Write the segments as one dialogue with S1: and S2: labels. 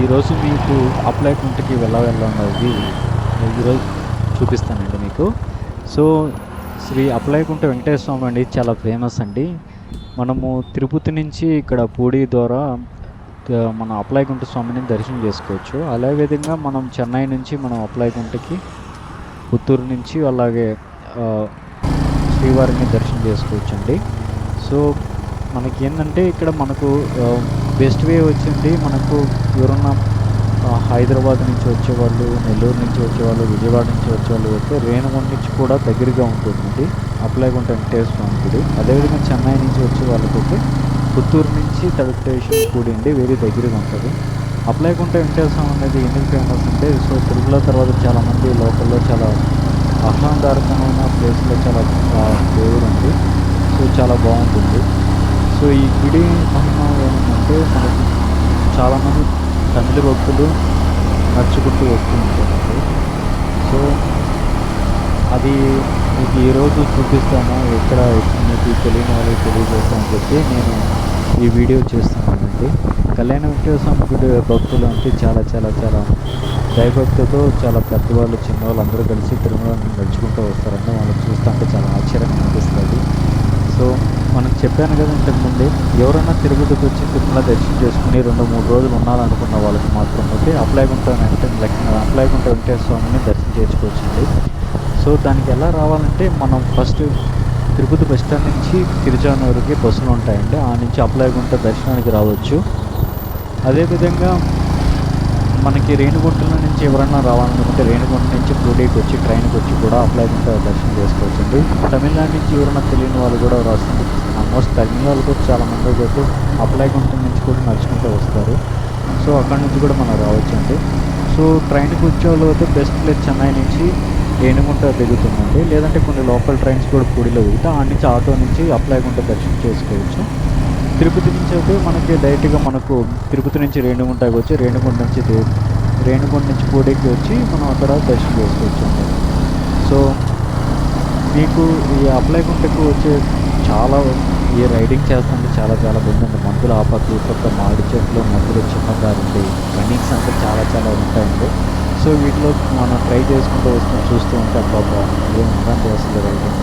S1: ఈరోజు మీకు అప్లై కుంటకి వెళ్ళ వెళ్ళన్నది ఈరోజు చూపిస్తానండి మీకు. సో శ్రీ అప్లైకుంట వెంకటేశ్వర స్వామి అండి చాలా ఫేమస్ అండి. మనము తిరుపతి నుంచి ఇక్కడ పూడి ద్వారా మన అప్లైకుంట స్వామిని దర్శనం చేసుకోవచ్చు. అదే విధంగా మనం చెన్నై నుంచి మనం అప్లైకుంటకి పుత్తూరు నుంచి అలాగే శ్రీవారిని దర్శనం చేసుకోవచ్చు అండి సో మనకి ఏంటంటే ఇక్కడ మనకు బెస్ట్ వే వచ్చింది. మనకు ఎవరన్నా హైదరాబాద్ నుంచి వచ్చేవాళ్ళు నెల్లూరు నుంచి వచ్చేవాళ్ళు విజయవాడ నుంచి వచ్చేవాళ్ళు అయితే రేణుగుండ నుంచి కూడా దగ్గరగా ఉంటుంది అప్లైగుంట వెంకటేశ్వర స్వామి గుడి. అదేవిధంగా చెన్నై నుంచి వచ్చే వాళ్ళకైతే పుత్తూరు నుంచి థర్డ్ స్టేషన్ కూడి అండి దగ్గరగా ఉంటుంది. అప్లైగుంట వెంకటేశ్వర స్వామి అనేది ఎందుకు ఫేమస్ అంటే సో తిరుమల తర్వాత చాలామంది లోకల్లో చాలా ఆహ్లాదకరమైన ప్లేస్లో చాలా దేవుడు ఉంది సో చాలా బాగుంటుంది. సో ఈ గుడి మహిమ ఏమంటే మనకి చాలామంది తమిళ భక్తులు నడుచుకుంటూ వస్తూ ఉంటారండి. సో అది మీకు ఈరోజు చూపిస్తాను ఎక్కడ మీకు తెలియని వాళ్ళకి తెలియజేస్తామని చెప్పి నేను ఈ వీడియో చేస్తున్నానండి. కళ్యాణ వెంకటేశ్వర స్వామి గుడి భక్తులు అంటే చాలా చాలా చాలా దైవభక్తితో చాలా పెద్దవాళ్ళు చిన్నవాళ్ళు అందరూ కలిసి తిరుమల నడుచుకుంటూ వస్తారండి. వాళ్ళని చూస్తుంటే చాలా ఆశ్చర్యంగా అనిపిస్తుంది. సో మనం చెప్పాను కదా ఇంతకుముందే ఎవరైనా తిరుపతికి వచ్చి తిరుమల దర్శనం చేసుకుని రెండు మూడు రోజులు ఉండాలనుకున్న వాళ్ళకి మాత్రం అయితే అప్లైగుంట వెంకట అప్లైగుంట వెంకటేశ్వర స్వామిని దర్శనం చేసుకోవచ్చండి. సో దానికి ఎలా రావాలంటే మనం ఫస్ట్ తిరుపతి బస్ స్టాండ్ నుంచి తిరుచానూరుకి బస్సులు ఉంటాయండి ఆ నుంచి అప్లైగుంట దర్శనానికి రావచ్చు. అదేవిధంగా మనకి రేణిగుంటల నుంచి ఎవరన్నా రావాలనుకుంటే రేణిగుంట నుంచి పూడేకి వచ్చి ట్రైన్కి వచ్చి కూడా అప్లైగుంట దర్శనం చేసుకోవచ్చు అండి తమిళనాడు నుంచి ఎవరైనా తెలియని వాళ్ళు కూడా వస్తుంది ఆల్మోస్ట్ తమిళనాడు కూడా చాలా మంది అప్లై అప్లైగుంట నుంచి కూడా నడుచుకుంటూ వస్తారు. సో అక్కడ నుంచి కూడా మనం రావచ్చు అండి సో ట్రైన్కి వచ్చే వాళ్ళు అయితే బెస్ట్ ప్లేస్ చెన్నై నుంచి రేణిగుంట దిగుతుందండి. లేదంటే కొన్ని లోకల్ ట్రైన్స్ కూడా పూడిలో దిగుతా ఆ నుంచి ఆటో నుంచి అప్లైగుంట దర్శనం చేసుకోవచ్చు. తిరుపతి నుంచి అయితే మనకి డైరెక్ట్గా మనకు తిరుపతి నుంచి రేణుగుంటకి వచ్చి రేణుగుంట నుంచి రేణుగుంట నుంచి పూడేకి వచ్చి మనం అక్కడ దర్శనం చేసుకోవచ్చు సో మీకు ఈ అప్లైగుంటకు వచ్చే చాలా ఈ రైడింగ్ చేస్తుంటే చాలా చాలా బాగుంటుంది మందులు ఆ కొత్త మామిడి చెట్లు మందులు చిన్న దారి రన్నింగ్స్ అంతా చాలా చాలా ఉంటాయండి. సో వీటిలో మనం ట్రై చేసుకుంటూ వస్తూ చూస్తూ ఉంటాం పాప ఏం ఉందండి అసలు రైడింగ్?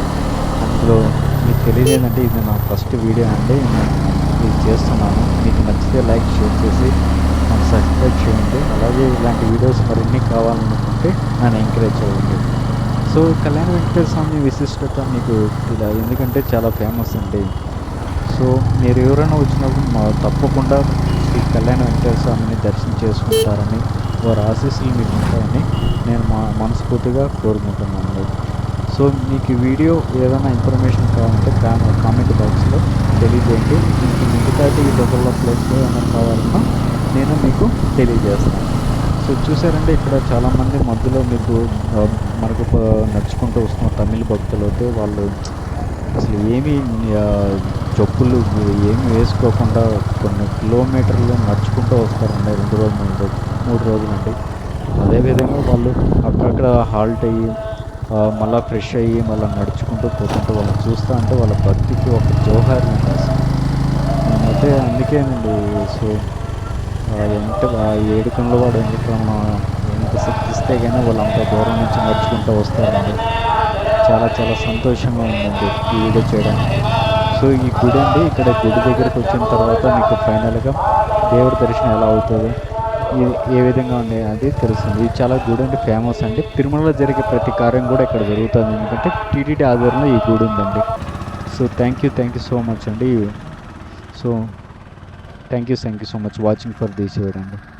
S1: అందులో మీకు తెలియలేదంటే ఇది నా ఫస్ట్ వీడియో అండి. నేను ఇది చేస్తున్నాను. మీకు నచ్చితే లైక్ షేర్ చేసి నన్ను సబ్స్క్రైబ్ చేయండి. అలాగే ఇలాంటి వీడియోస్ మరిన్ని కావాలనుకుంటే నన్ను ఎంకరేజ్ చేయండి. సో కళ్యాణ వెంకటేశ్వర స్వామి విశిష్టత మీకు ఇలా ఎందుకంటే చాలా ఫేమస్ అండి. సో మీరు ఎవరైనా వచ్చినప్పుడు మా తప్పకుండా శ్రీ కళ్యాణ వెంకటేశ్వర స్వామిని దర్శనం చేసుకుంటారని వారి ఆశీస్సులు మీకు ఉంటాయని నేను మా మనస్ఫూర్తిగా కోరుకుంటున్నాను సో మీకు వీడియో ఏదైనా ఇన్ఫర్మేషన్ కావాలంటే కామెంట్ బాక్స్లో తెలియజేయండి. మీకు మిగతాటి ఈ లోకల్ ప్లేస్లో ఏమైనా కావాలన్నా నేను మీకు తెలియజేస్తాను. సో చూసారంటే ఇక్కడ చాలామంది మధ్యలో మీకు మనకు నడుచుకుంటూ వస్తున్న తమిళ భక్తులు అయితే వాళ్ళు అసలు ఏమీ చెప్పులు ఏమి వేసుకోకుండా కొన్ని కిలోమీటర్లు నడుచుకుంటూ వస్తారండి రెండు రోజులు మూడు రోజులు మూడు రోజులండి. అదేవిధంగా వాళ్ళు అక్కడక్కడ హాల్ట్ అయ్యి మళ్ళీ ఫ్రెష్ అయ్యి మళ్ళీ నడుచుకుంటూ పోతుంటే వాళ్ళని చూస్తూ అంటే వాళ్ళ భక్తికి ఒక జోహార్ ఉంటుంది నేనైతే అందుకేనండి సో ఎంత ఏడుకంలో వాడు వెంకటరమణ ఎంత శక్తిస్తే కానీ వాళ్ళు అంత దూరం నుంచి నడుచుకుంటూ వస్తారండి చాలా చాలా సంతోషంగా ఉందండి ఈ వీడియో చేయడానికి. సో ఈ గుడి అండి ఇక్కడ గుడి దగ్గరికి వచ్చిన తర్వాత మీకు ఫైనల్గా దేవుడి దర్శనం ఎలా అవుతుంది? ఏ విధంగా ఉంది అది తెలుస్తుంది. ఇది చాలా గుడి అంటే ఫేమస్ అండి. తిరుమలలో జరిగే ప్రతి కార్యం కూడా ఇక్కడ జరుగుతుంది. ఎందుకంటే టీటీడీ ఆధ్వర్యంలో ఈ గుడి ఉందండి. So thank you thank you so much అండి. So thank you thank you so much watching for this video అండి.